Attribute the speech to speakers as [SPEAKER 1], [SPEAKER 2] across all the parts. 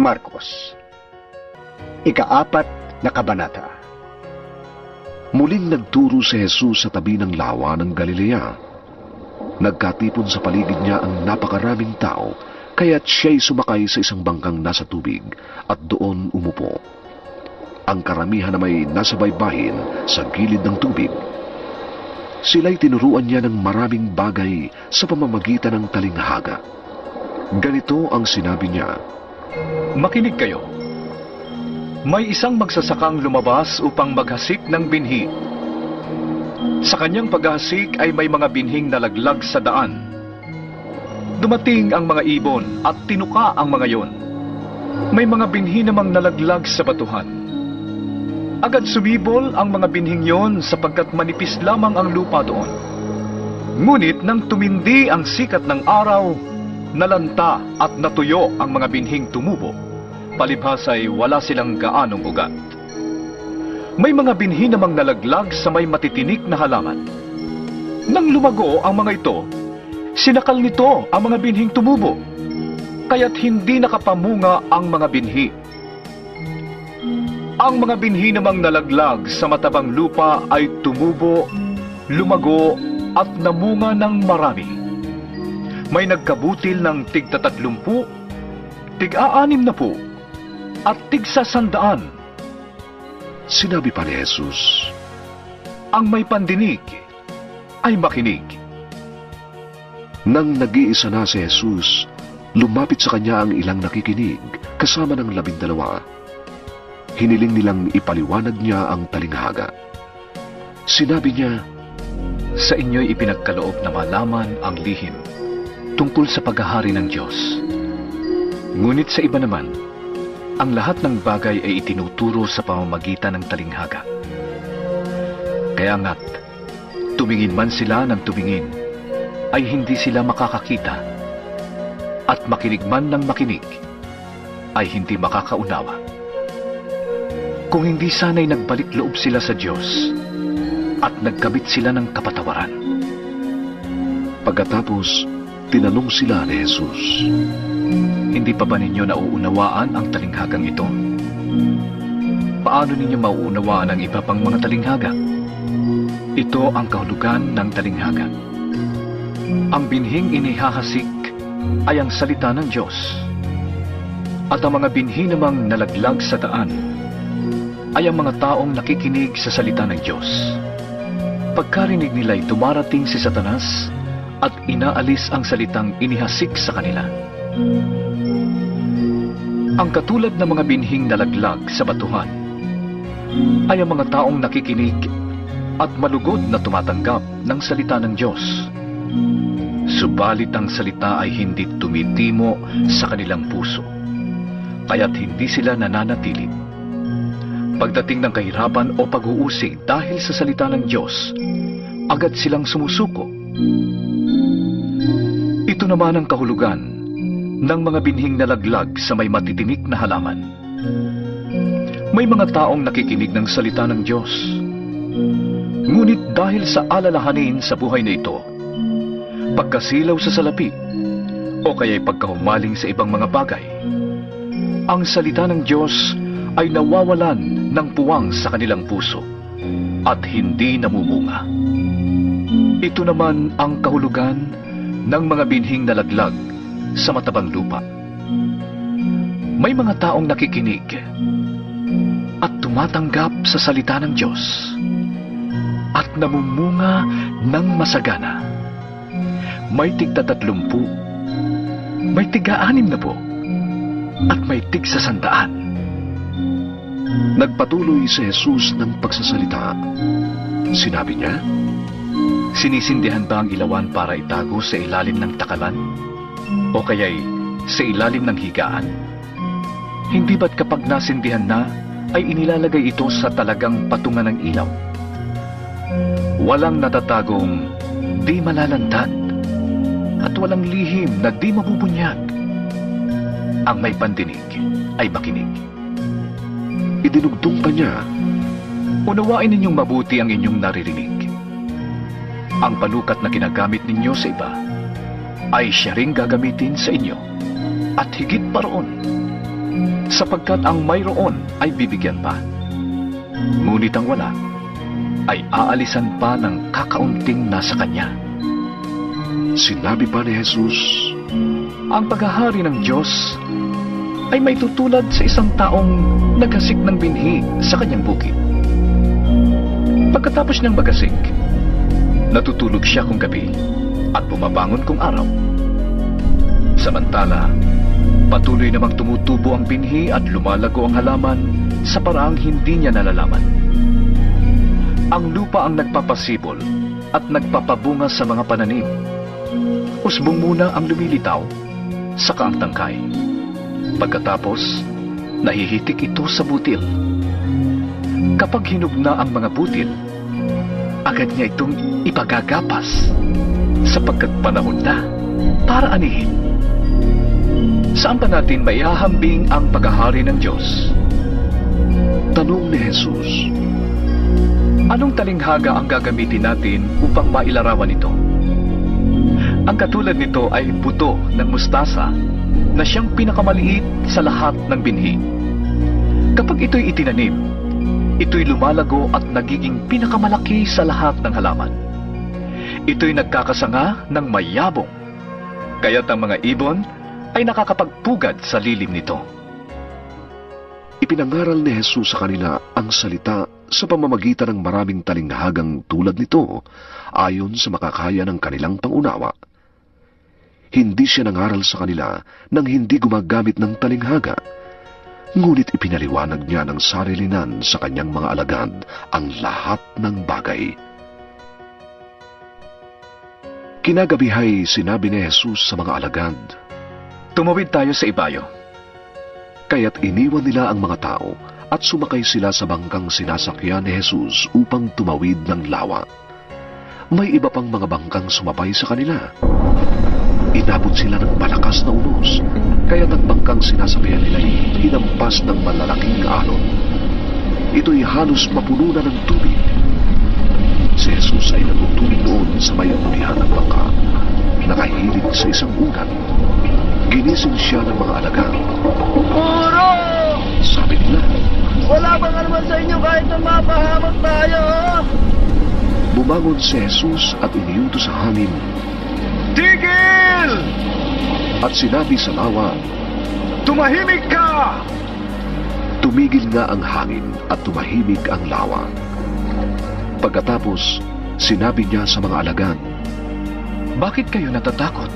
[SPEAKER 1] Marcos Ikaapat na kabanata
[SPEAKER 2] Muling nagturo si Jesus sa tabi ng lawa ng Galilea. Nagkatipon sa paligid niya ang napakaraming tao, kaya't siya'y sumakay sa isang bangkang nasa tubig at doon umupo. Ang karamihan na may nasa baybayin sa gilid ng tubig. Sila'y tinuruan niya ng maraming bagay sa pamamagitan ng talinghaga. Ganito ang sinabi niya,
[SPEAKER 3] Makinig kayo. May isang magsasakang lumabas upang maghasik ng binhi. Sa kanyang paghasik ay may mga binhing nalaglag sa daan. Dumating ang mga ibon at tinuka ang mga yon. May mga binhi namang nalaglag sa batuhan. Agad sumibol ang mga binhing yon sapagkat manipis lamang ang lupa doon. Ngunit nang tumindi ang sikat ng araw, nalanta at natuyo ang mga binhing tumubo. Palibhas ay wala silang gaanong ugat. May mga binhi namang nalaglag sa may matitinik na halaman. Nang lumago ang mga ito, sinakal nito ang mga binhing tumubo, kaya't hindi nakapamunga ang mga binhi. Ang mga binhi namang nalaglag sa matabang lupa ay tumubo, lumago at namunga ng marami. May nagkabutil ng tigtatatlumpu, tig-aanim na po, at tigsasandaan.
[SPEAKER 2] Sinabi pa ni Jesus,
[SPEAKER 3] Ang may pandinig ay makinig.
[SPEAKER 2] Nang nag-iisa na si Jesus, lumapit sa kanya ang ilang nakikinig kasama ng labindalawa. Hiniling nilang ipaliwanag niya ang talinghaga. Sinabi niya,
[SPEAKER 3] Sa inyo'y ipinagkaloob na malaman ang lihim tungkol sa paghahari ng Diyos. Ngunit sa iba naman, ang lahat ng bagay ay itinuturo sa pamamagitan ng talinghaga. Kaya nga't, tumingin man sila ng tumingin, ay hindi sila makakakita. At makinig man ng makinig, ay hindi makakaunawa. Kung hindi sana'y nagbalik loob sila sa Diyos, at nagkabit sila ng kapatawaran.
[SPEAKER 2] pagkatapos, tinanong sila ni Jesus.
[SPEAKER 3] Hindi pa ba ninyo nauunawaan ang talinghagang ito? Paano ninyo mauunawaan ang iba pang mga talinghaga? Ito ang kahulugan ng talinghaga. Ang binhing inihahasik ay ang salita ng Diyos. At ang mga binhi namang nalaglag sa daan ay ang mga taong nakikinig sa salita ng Diyos. Pagkarinig nila'y dumarating si Satanas at inaalis ang salitang inihasik sa kanila. Ang katulad ng mga binhing nalaglag sa batuhan ay ang mga taong nakikinig at malugod na tumatanggap ng salita ng Diyos. Subalit ang salita ay hindi tumitimo sa kanilang puso, kaya't hindi sila nananatili. Pagdating ng kahirapan o pag-uusig dahil sa salita ng Diyos, agad silang sumusuko. Naman ang kahulugan ng mga binhing nalaglag sa may matitinik na halaman. May mga taong nakikinig ng salita ng Diyos. Ngunit dahil sa alalahanin sa buhay na ito, pagkasilaw sa salapi, o kaya'y pagkahumaling sa ibang mga bagay, ang salita ng Diyos ay nawawalan ng puwang sa kanilang puso at hindi namumunga. Ito naman ang kahulugan ng mga binhing nalaglag sa matabang lupa. May mga taong nakikinig at tumatanggap sa salita ng Diyos at namumunga ng masagana. May tigtatatlumpu, may tiga-anim na po, at may tig sa sandaan.
[SPEAKER 2] Nagpatuloy si Jesus ng pagsasalita. Sinabi niya,
[SPEAKER 3] Sinisindihan ba ang ilawan para itago sa ilalim ng takalan? O kaya'y sa ilalim ng higaan? Hindi ba't kapag nasindihan na, ay inilalagay ito sa talagang patungan ng ilaw? Walang natatagong di malalantad at walang lihim na di mabubunyag. Ang may pandinig ay makinig.
[SPEAKER 2] idinugtong pa niya,
[SPEAKER 3] Unawain ninyong mabuti ang inyong naririnig. Ang panukat na ginagamit ninyo sa iba ay siya ring gagamitin sa inyo. At higit pa roon, sapagkat ang mayroon ay bibigyan pa. Ngunit ang wala ay aalisan pa ng kakaunting nasa kanya.
[SPEAKER 2] Sinabi pa ni Jesus,
[SPEAKER 3] Ang paghahari ng Diyos ay may tutulad sa isang taong naghasik ng binhi sa kanyang bukid. Pagkatapos niyang magasik, natutulog siya kung gabi at bumabangon kung araw. Samantala, patuloy namang tumutubo ang binhi at lumalago ang halaman sa paraang hindi niya nalalaman. Ang lupa ang nagpapasibol at nagpapabunga sa mga pananim. Usbong muna ang lumilitaw, saka ang tangkay. Pagkatapos, nahihitik ito sa butil. Kapag hinog na ang mga butil, agad niya itong ipagagapas sapagkat panahon na para anihin. Saan pa natin maihahambing ang paghahari ng Diyos?
[SPEAKER 2] tanong ni Jesus,
[SPEAKER 3] Anong talinghaga ang gagamitin natin upang mailarawan ito? Ang katulad nito ay buto ng mustasa na siyang pinakamaliit sa lahat ng binhi. Kapag ito'y itinanim, ito'y lumalago at nagiging pinakamalaki sa lahat ng halaman. Ito'y nagkakasanga ng mayabong, kaya't ang mga ibon ay nakakapagpugad sa lilim nito.
[SPEAKER 2] ipinangaral ni Jesus sa kanila ang salita sa pamamagitan ng maraming talinghagang tulad nito ayon sa makakaya ng kanilang pangunawa. Hindi siya nangaral sa kanila nang hindi gumagamit ng talinghaga, ngunit ipinaliwanag niya ng sarilinan sa kanyang mga alagad ang lahat ng bagay. Kinagabihay sinabi ni Jesus sa mga alagad,
[SPEAKER 3] Tumawid tayo sa ibayo.
[SPEAKER 2] Kaya't iniwan nila ang mga tao at sumakay sila sa bangkang sinasakyan ni Jesus upang tumawid ng lawa. May iba pang mga bangkang sumabay sa kanila. Inabot sila ng malakas na unos, kaya ang bangkang sinasakyan nila ay hinampas ng malalaking alon. Ito'y halos mapuno na ng tubig. Si Jesus ay natutulog noon sa may ulihan ng bangka, nakahilig sa isang unan. Ginising siya ng mga alagang.
[SPEAKER 4] Puro!
[SPEAKER 2] Sabi nila,
[SPEAKER 4] Wala bang naman sa inyo kahit na mapahamak tayo?
[SPEAKER 2] bumangon si Jesus at iniuto sa hangin
[SPEAKER 3] Tigil!
[SPEAKER 2] at sinabi sa lawa,
[SPEAKER 3] Tumahimik ka!
[SPEAKER 2] tumigil nga ang hangin at tumahimik ang lawa. Pagkatapos, sinabi niya sa mga alagad,
[SPEAKER 3] Bakit kayo natatakot?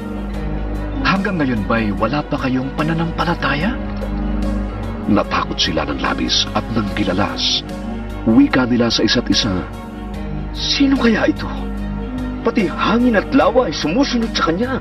[SPEAKER 3] Hanggang ngayon ba'y wala pa kayong pananampalataya?
[SPEAKER 2] natakot sila ng labis at ng gilalas. Wika nila sa isa't isa,
[SPEAKER 4] Sino kaya ito? Pati hangin at lawa ay sumusunod sa kanya.